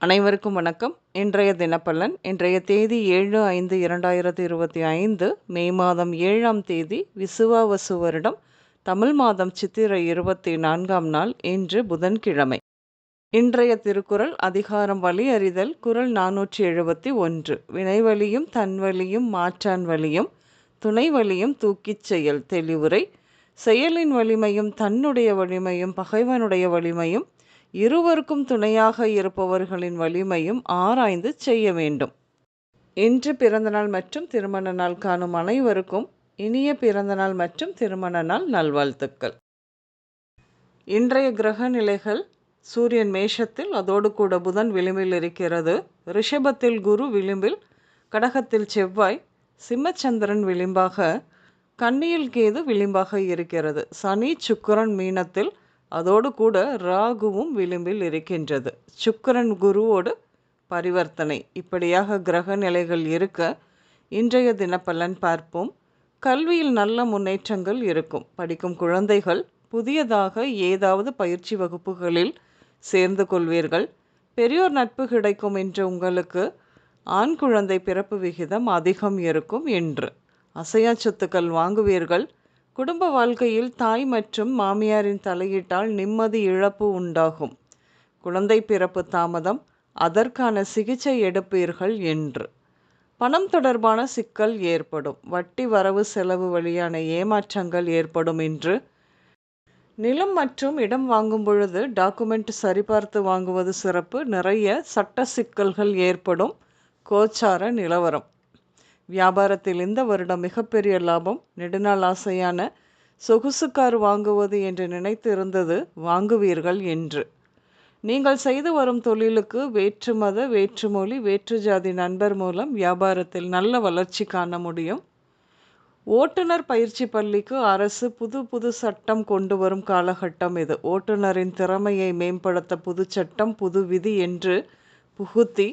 அனைவருக்கும் வணக்கம். இன்றைய தினப்பலன் இன்றைய தேதி ஏழு ஐந்து இரண்டாயிரத்தி இருபத்தி ஐந்து மே மாதம் ஏழாம் தேதி விசுவாவசு வருடம் தமிழ் மாதம் சித்திரை இருபத்தி நான்காம் நாள் இன்று புதன்கிழமை. இன்றைய திருக்குறள் அதிகாரம் வழி அறிதல் குரல் நானூற்றி எழுபத்தி ஒன்று. வினைவழியும் தன்வழியும் மாற்றான் வழியும் துணை வழியும் தூக்கிச் செயல் தெளிவுரை. செயலின் வலிமையும் தன்னுடைய வலிமையும் பகைவனுடைய வலிமையும் இருவருக்கும் துணையாக இருப்பவர்களின் வலிமையும் ஆராய்ந்து செய்ய வேண்டும். இன்று பிறந்தநாள் மற்றும் திருமண நாள் காணும் அனைவருக்கும் இனிய பிறந்தநாள் மற்றும் திருமண நாள் நல்வாழ்த்துக்கள். இன்றைய கிரக நிலைகள் சூரியன் மேஷத்தில் அதோடு கூட புதன் விளிம்பில் இருக்கிறது. ரிஷபத்தில் குரு விளிம்பில் கடகத்தில் செவ்வாய் சிம்மச்சந்திரன் விளிம்பாக கன்னியில் கேது விளிம்பாக இருக்கிறது. சனி சுக்கரன் மீனத்தில் அதோடு கூட ராகுவும் விளிம்பில் இருக்கின்றது. சுக்கரன் குருவோடு பரிவர்த்தனை. இப்படியாக கிரக நிலைகள் இருக்க இன்றைய தினப்பலன் பார்ப்போம். கல்வியில் நல்ல முன்னேற்றங்கள் இருக்கும். படிக்கும் குழந்தைகள் புதியதாக ஏதாவது பயிற்சி வகுப்புகளில் சேர்ந்து கொள்வீர்கள். பெரியோர் நட்பு கிடைக்கும் என்று உங்களுக்கு ஆண் குழந்தை பிறப்பு விகிதம் அதிகம் இருக்கும் என்று. அசையா சொத்துக்கள் வாங்குவீர்கள். குடும்ப வாழ்க்கையில் தாய் மற்றும் மாமியாரின் தலையீட்டால் நிம்மதி இழப்பு உண்டாகும். குழந்தை பிறப்பு தாமதம் அதற்கான சிகிச்சை எடுப்பீர்கள் என்று. பணம் தொடர்பான சிக்கல் ஏற்படும். வட்டி வரவு செலவு வழியான ஏமாற்றங்கள் ஏற்படும் என்று. நிலம் மற்றும் இடம் வாங்கும் பொழுது டாக்குமெண்ட் சரிபார்த்து வாங்குவது சிறப்பு. நிறைய சட்ட சிக்கல்கள் ஏற்படும். கோச்சார நிலவரம். வியாபாரத்தில் இந்த வருடம் மிகப்பெரிய லாபம் நெடுநாள் ஆசையான சொகுசு கார் வாங்குவது என்று நினைத்து இருந்தது வாங்குவீர்கள் என்று. நீங்கள் செய்து வரும் தொழிலுக்கு வேற்று மத வேற்றுமொழி வேற்று ஜாதி நண்பர் மூலம் வியாபாரத்தில் நல்ல வளர்ச்சி காண முடியும். ஓட்டுநர் பயிற்சி பள்ளிக்கு அரசு புது புது சட்டம் கொண்டு வரும் காலகட்டம் இது. ஓட்டுநரின் திறமையை மேம்படுத்த புது சட்டம் புது விதி என்று புகுத்தி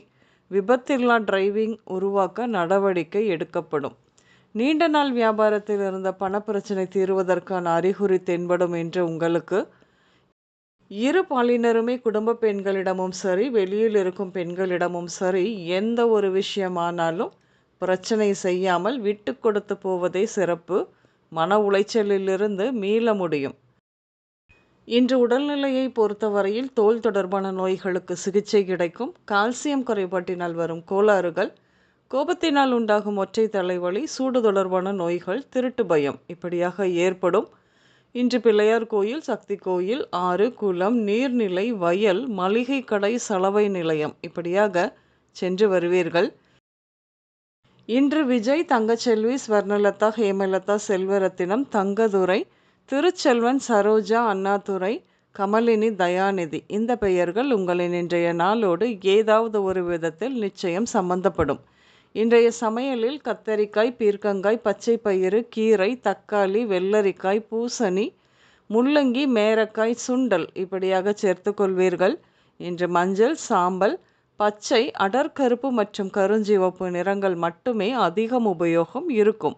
விபத்தில்லா டிரைவிங் உருவாக்க நடவடிக்கை எடுக்கப்படும். நீண்ட நாள் வியாபாரத்தில் இருந்த பணப்பிரச்சனை தீர்வதற்கான அறிகுறி தென்படும் என்று உங்களுக்கு இரு பாலினருமே குடும்ப பெண்களிடமும் சரி வெளியில் இருக்கும் பெண்களிடமும் சரி எந்த ஒரு விஷயமானாலும் பிரச்சனை செய்யாமல் விட்டு கொடுத்து போவதே சிறப்பு. மன உளைச்சலிலிருந்து மீள முடியும். இன்று உடல்நிலையை பொறுத்தவரையில் தோல் தொடர்பான நோய்களுக்கு சிகிச்சை கிடைக்கும். கால்சியம் குறைபாட்டினால் வரும் கோளாறுகள் கோபத்தினால் உண்டாகும் ஒற்றை தலைவலி சூடு தொடர்பான நோய்கள் திருட்டு பயம் இப்படியாக ஏற்படும். இன்று பிள்ளையார் கோயில் சக்தி கோயில் ஆறு குளம் நீர்நிலை வயல் மளிகை கடை சலவை நிலையம் இப்படியாக சென்று வருவீர்கள். இன்று விஜய் தங்கச்செல்வி ஸ்வர்ணலதா ஹேமலதா செல்வரத்தினம் தங்கதுரை திருச்செல்வன் சரோஜா அண்ணாதுரை கமலினி தயாநிதி. இந்த பெயர்கள் உங்களின் இன்றைய நாளோடு ஏதாவது ஒரு விதத்தில் நிச்சயம் சம்பந்தப்படும். இன்றைய சமையலில் கத்தரிக்காய் பீர்க்கங்காய் பச்சை பயிறு கீரை தக்காளி வெள்ளரிக்காய் பூசணி முள்ளங்கி மேரக்காய் சுண்டல் இப்படியாக சேர்த்து கொள்வீர்கள். இன்று மஞ்சள் சாம்பல் பச்சை அடர்கருப்பு மற்றும் கருஞ்சிவப்பு நிறங்கள் மட்டுமே அதிகம் உபயோகம் இருக்கும்.